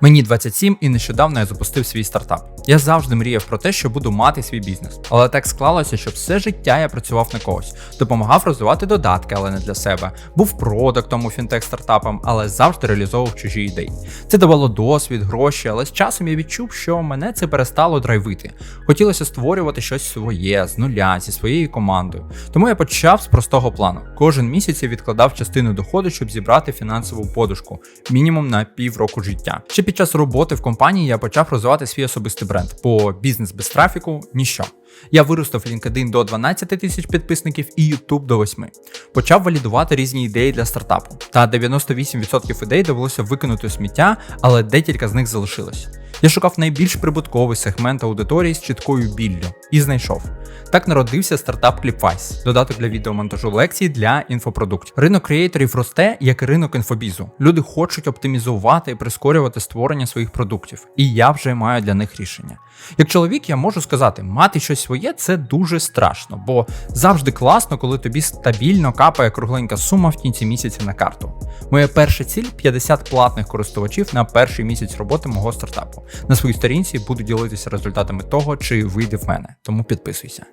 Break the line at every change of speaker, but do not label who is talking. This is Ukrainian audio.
Мені 27 і нещодавно я запустив свій стартап. Я завжди мріяв про те, що буду мати свій бізнес. Але так склалося, що все життя я працював на когось, допомагав розвивати додатки, але не для себе. Був продуктом у фінтех стартапам, але завжди реалізовував чужі ідеї. Це давало досвід, гроші, але з часом я відчув, що мене це перестало драйвити. Хотілося створювати щось своє з нуля зі своєю командою. Тому я почав з простого плану. Кожен місяць я відкладав частину доходу, щоб зібрати фінансову подушку, мінімум на півроку життя. Ще під час роботи в компанії я почав розвивати свій особистий бренд, бо бізнес без трафіку ніщо. Я виростив LinkedIn до 12 тисяч підписників і YouTube до 8. Почав валідувати різні ідеї для стартапу. Та 98% ідей довелося викинути у сміття, але декілька з них залишилось. Я шукав найбільш прибутковий сегмент аудиторії з чіткою біллю і знайшов. Так народився стартап Clipwise, додаток для відеомонтажу лекцій для інфопродуктів. Ринок креаторів росте, як і ринок інфобізу. Люди хочуть оптимізувати і прискорювати створення своїх продуктів, і я вже маю для них рішення. Як чоловік, я можу сказати, мати щось своє це дуже страшно, бо завжди класно, коли тобі стабільно капає кругленька сума в кінці місяця на карту. Моя перша ціль 50 платних користувачів на перший місяць роботи мого стартапу. На своїй сторінці буду ділитися результатами того, чи вийде в мене. Тому підписуйся.